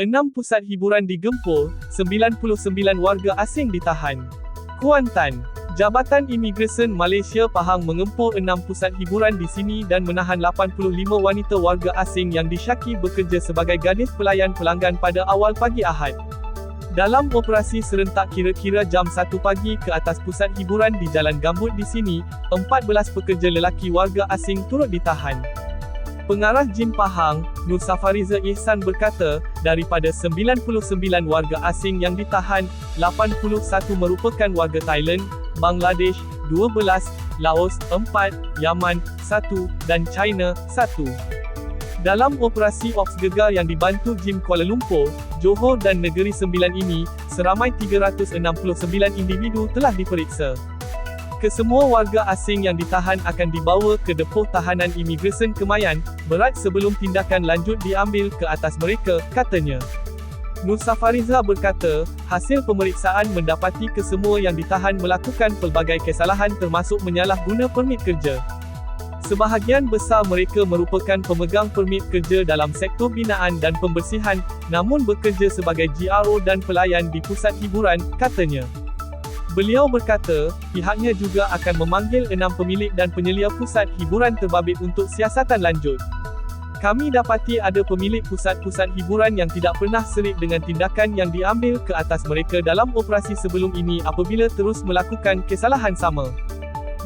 Enam pusat hiburan digempur, 99 warga asing ditahan. Kuantan, Jabatan Imigresen Malaysia Pahang mengempur enam pusat hiburan di sini dan menahan 85 wanita warga asing yang disyaki bekerja sebagai gadis pelayan pelanggan pada awal pagi Ahad. Dalam operasi serentak kira-kira jam 1 pagi ke atas pusat hiburan di Jalan Gambut di sini, 14 pekerja lelaki warga asing turut ditahan. Pengarah Jin Pahang, Nur Safariza Ihsan berkata, daripada 99 warga asing yang ditahan, 81 merupakan warga Thailand, Bangladesh, 12, Laos, 4, Yaman, 1, dan China, 1. Dalam operasi Ops Gegar yang dibantu Jim Kuala Lumpur, Johor dan Negeri Sembilan ini, seramai 369 individu telah diperiksa. Kesemua warga asing yang ditahan akan dibawa ke depoh tahanan imigresen Kemayan, berat sebelum tindakan lanjut diambil ke atas mereka, katanya. Nur Safariza berkata, hasil pemeriksaan mendapati kesemua yang ditahan melakukan pelbagai kesalahan termasuk menyalahguna permit kerja. Sebahagian besar mereka merupakan pemegang permit kerja dalam sektor binaan dan pembersihan, namun bekerja sebagai GRO dan pelayan di pusat hiburan, katanya. Beliau berkata, pihaknya juga akan memanggil enam pemilik dan penyelia pusat hiburan terbabit untuk siasatan lanjut. Kami dapati ada pemilik pusat-pusat hiburan yang tidak pernah serik dengan tindakan yang diambil ke atas mereka dalam operasi sebelum ini apabila terus melakukan kesalahan sama.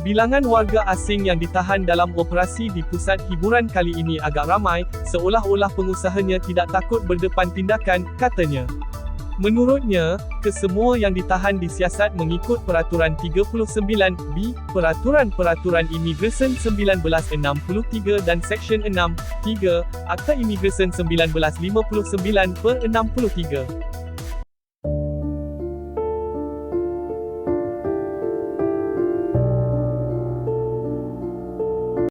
Bilangan warga asing yang ditahan dalam operasi di pusat hiburan kali ini agak ramai, seolah-olah pengusahanya tidak takut berdepan tindakan, katanya. Menurutnya, kesemua yang ditahan disiasat mengikut Peraturan 39B, Peraturan-Peraturan Imigresen 1963 dan Seksyen 6, 3, Akta Imigresen 1959 per 63.